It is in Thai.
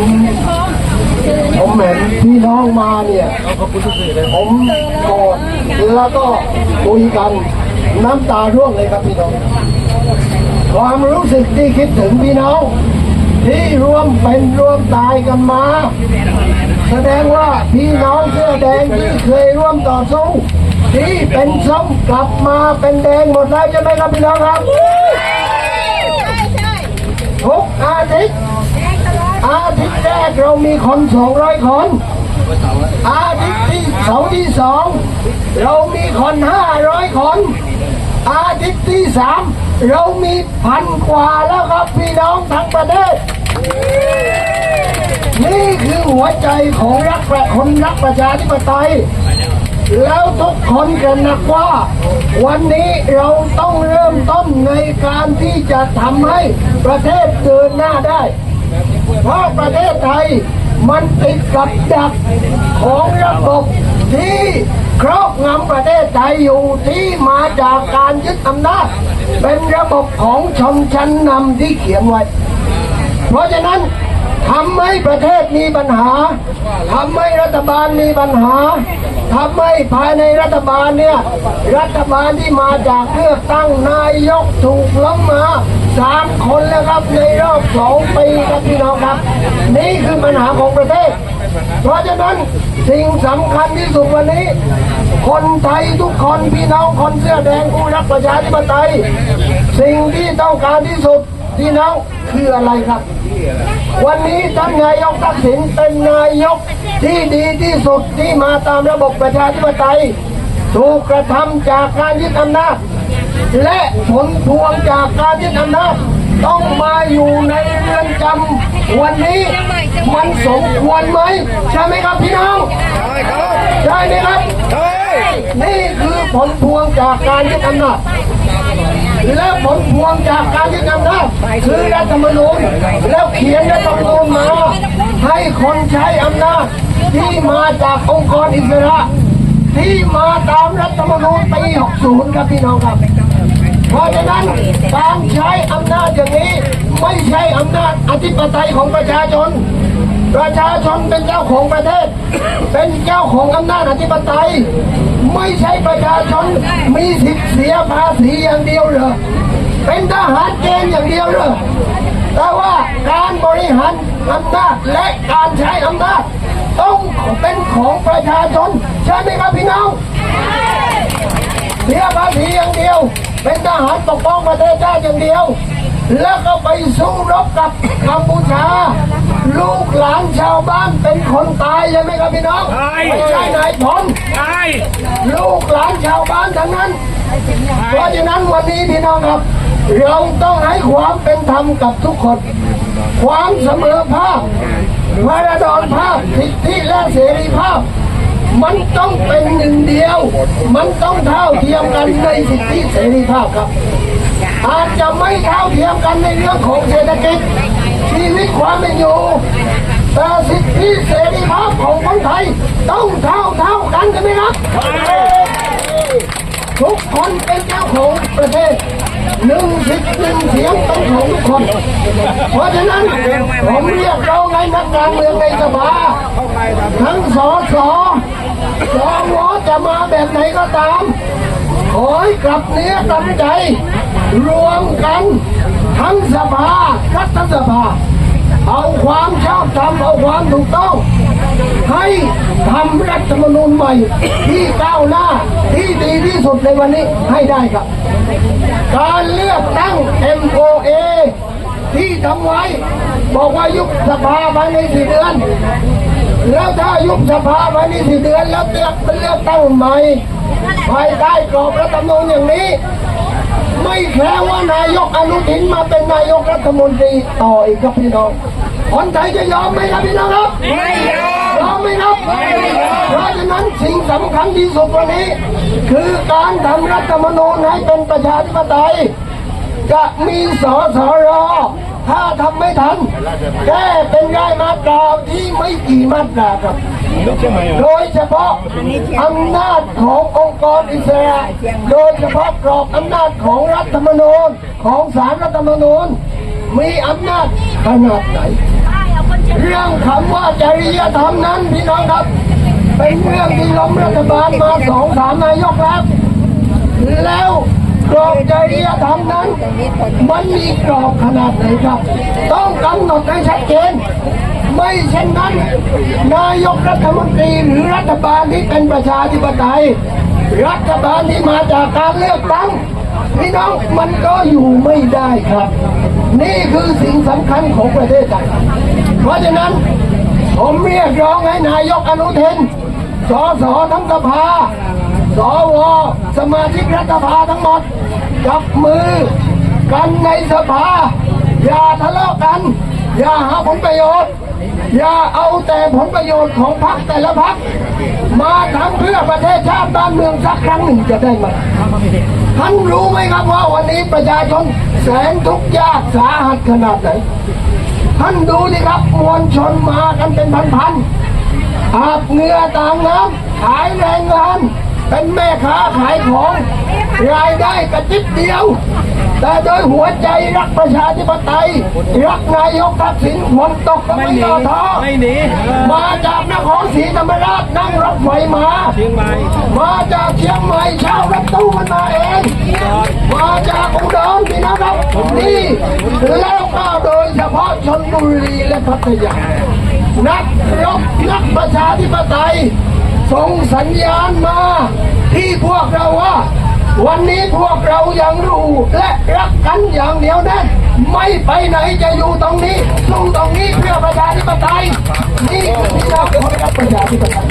ผมผมเห็นพี่น้องมาเนี่ยผมกอดแล้วก็คุยกันน้ำตาร่วงเลยครับพี่น้อง ความรู้สึกที่คิดถึงพี่น้อง ที่ร่วมเป็นร่วมตายกันมา แสดงว่าพี่น้องเสื้อแดงที่เคยร่วมต่อสู้ที่เป็นส้มกลับมาเป็นแดงหมดแล้วใช่ไหมครับพี่น้องครับทุกอาทิตย์ อาทิตย์แรกเรามีคน200คน อาทิตย์ที่เสาร์ที่สองเรามีคน500คน อาทิตย์ที่สามเรามีพันกว่าแล้วครับพี่น้องทั้งประเทศ นี่คือหัวใจของรักประคนรักประชาธิปไตย แล้วทุกคนกันนักว่า วันนี้เราต้องเริ่มต้นในการที่จะทำให้ประเทศเดินหน้าได้ เพราะประเทศไทยมันติดกับดักของระบบที่ครอบงำประเทศไทยอยู่ที่มาจากการยึดอำนาจเป็นระบบของชนชั้นนำที่เขียนไว้ เพราะฉะนั้นทำให้ประเทศมีปัญหาทำให้รัฐบาลมีปัญหาทำให้ภายในรัฐบาลเนี่ย รัฐบาลที่มาจากเลือกตั้งนายกถูกล้มมา สามคนแล้วครับในรอบสองปีครับพี่น้องครับ นี่คือปัญหาของประเทศ เพราะฉะนั้นสิ่งสำคัญที่สุดวันนี้ คนไทยทุกคนพี่น้องคนเสื้อแดงผู้รักประชาธิปไตย สิ่งที่ต้องการที่สุดพี่น้องคืออะไรครับ วันนี้ท่านนายกทักษิณเป็นนายกที่ดีที่สุดที่มาตามระบบประชาธิปไตยถูกกระทำจากการยึดอำนาจ และผลพวงจากการยึดอำนาจต้องมาอยู่ในเรือนจำวันนี้มันสมควรไหมใช่ไหมครับพี่น้องใช่ไหมครับนี่คือผลพวงจากการยึดอำนาจและผลพวงจากการยึดอำนาจคือรัฐธรรมนูญแล้วเขียนรัฐธรรมนูญมา ให้คนใช้อำนาจที่มาจากองค์กรอิสระ ที่มาตามรัฐธรรมนูญปี 60 ครับพี่น้องครับ เพราะฉะนั้นการใช้อำนาจอย่างนี้ ไม่ใช่อำนาจอธิปไตยของประชาชน ประชาชนเป็นเจ้าของประเทศ เป็นเจ้าของอำนาจอธิปไตย ไม่ใช่ประชาชนมีสิทธิเสียภาษีอย่างเดียวเหรอเป็นทหารเกณฑ์อย่างเดียวเหรอแต่ว่าการบริหารอำนาจและการใช้อำนาจต้องเป็นของประชาชนใช่ไหมครับพี่น้อง สียภาษีอย่างเดียว เป็นทหารปกป้องประเทศชาติอย่างเดียว แล้วก็ไปสู้รบกับกัมพูชา ลูกหลานชาวบ้านเป็นคนตายใช่ไหมครับพี่น้องใช่ ไม่ใช่นายพลใช่ลูกหลานชาวบ้านทั้งนั้น เพราะฉะนั้นวันนี้พี่น้องครับ เราต้องให้ความเป็นธรรมกับทุกคน ความเสมอภาคพระดอนภาพสิทธิและเสรีภาพ มันต้องเป็นหนึ่งเดียว มันต้องเท่าเทียมกันในสิทธิเสรีภาพครับ อาจจะไม่เท่าเทียมกันในเรื่องของเศรษฐกิจชีวิตความเป็นอยู่แต่สิทธิเสรีภาพของคนไทยต้องเท่าเท่ากันใช่ไหมครับทุกคนเป็นเจ้าของประเทศหนึ่งสิทธิ์หนึ่งเสียงต้องของทุกคน เพราะฉะนั้นผมเรียกร้องให้นักการเมืองในสภาทั้งส อสอสวจะมาแบบไหนก็ตาม ขอให้กลับเนื้อกลับใจ รวมกัน ทั้งสภารัฐสภา เอาความชอบธรรมเอาความถูกต้อง ให้ทำรัฐธรรมนูญใหม่ ที่ก้าวหน้าที่ดีที่สุดในวันนี้ให้ได้ครับ การเลือกตั้ง MOA ที่ทำไว้ บอกว่ายุบสภาภายในสี่เดือน แล้วถ้ายุบสภาภายในสี่เดือนแล้วเลือกเป็นเลือกตั้งใหม่ภายใต้กรอบรัฐธรรมนูญอย่างนี้ ไม่แค่ว่านายกอนุทินมาเป็นนายกรัฐมนตรีต่ออีกครับพี่น้องคนไทยจะยอมไหมครับพี่น้องครับไม่ยอมยอมไหมครับเพราะฉะนั้นสิ่งสำคัญที่สุดวันนี้ คือการทำรัฐธรรมนูญให้เป็นประชาธิปไตยจะมีสอสร ถ้าทำไม่ทันแก้เป็นรายมาตราที่ไม่กี่มาตราครับ โดยเฉพาะอำนาจขององค์กรอิสระโดยเฉพาะกรอบอำนาจของรัฐธรรมนูญของศาลรัฐธรรมนูญมีอำนาจขนาดไหน เรื่องคำว่าจริยธรรมนั้นพี่น้องครับ เป็นเรื่องที่ล้มรัฐบาลมาสองสามนายกแล้วแล้ว กรอบจริยธรรมนั้น มันมีกรอบขนาดไหนครับ ต้องกำหนดให้ชัดเจน ไม่เช่นนั้น นายกรัฐมนตรีหรือรัฐบาลที่เป็นประชาธิปไตย รัฐบาลที่มาจากการเลือกตั้งพี่น้องมันก็อยู่ไม่ได้ครับ นี่คือสิ่งสำคัญของประเทศไทยเพราะฉะนั้นผมเรียกร้องให้นายกอนุทินสสทั้งสภา สวสมาชิกรัฐสภาทั้งหมด จับมือกันในสภา อย่าทะเลาะกัน อย่าหาผลประโยชน์ อย่าเอาแต่ผลประโยชน์ของพรรคแต่ละพรรคมาทำเพื่อประเทศชาติบ้านเมืองสักครั้งหนึ่งจะได้ไหมท่านรู้ไหมครับว่าวันนี้ประชาชนแสนทุกข์ยากสาหัสขนาดไหนท่านดูดิครับมวลชนมากันเป็นพันๆอาบเหงื่อต่างน้ำขายแรงงาน เป็นแม่ค้าขายของรายได้กระจิบเดียว แต่โดยหัวใจรักประชาธิปไตย รักนายกทักษิณฝนตกก็ไม่ย่อท้อไม่หนีเออมาจากนครศรีธรรมราชนั่งรถไฟมาเชียงใหม่มาจากเชียงใหม่เช่ารถตู้มันมาเองมาจากอุดรพี่นะครับนี่แล้วก็โดยเฉพาะชนบุรีและพัทยานักรบนักประชาธิปไตย ส่งสัญญาณมาที่พวกเราว่า วันนี้พวกเรายังรู้และรักกันอย่างเหนียวแน่นไม่ไปไหนจะอยู่ตรงนี้สู้ตรงนี้เพื่อประชาธิปไตยนี่คือที่เราขอรักประชาธิปไตย